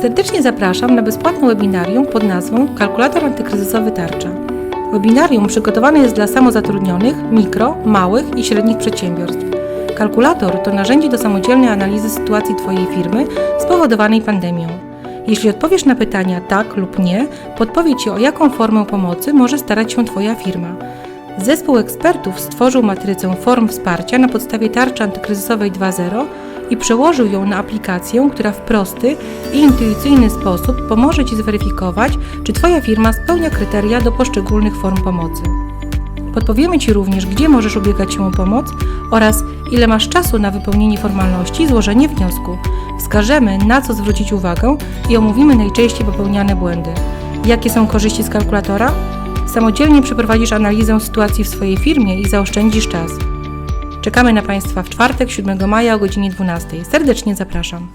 Serdecznie zapraszam na bezpłatne webinarium pod nazwą Kalkulator antykryzysowy Tarcza. Webinarium przygotowane jest dla samozatrudnionych, mikro, małych i średnich przedsiębiorstw. Kalkulator to narzędzie do samodzielnej analizy sytuacji Twojej firmy spowodowanej pandemią. Jeśli odpowiesz na pytania tak lub nie, podpowie Ci o jaką formę pomocy może starać się Twoja firma. Zespół ekspertów stworzył matrycę form wsparcia na podstawie tarczy antykryzysowej 2.0 i przełożył ją na aplikację, która w prosty i intuicyjny sposób pomoże Ci zweryfikować, czy Twoja firma spełnia kryteria do poszczególnych form pomocy. Podpowiemy Ci również, gdzie możesz ubiegać się o pomoc oraz ile masz czasu na wypełnienie formalności i złożenie wniosku. Wskażemy, na co zwrócić uwagę i omówimy najczęściej popełniane błędy. Jakie są korzyści z kalkulatora? Samodzielnie przeprowadzisz analizę sytuacji w swojej firmie i zaoszczędzisz czas. Czekamy na Państwa w czwartek, 7 maja o godzinie 12. Serdecznie zapraszam.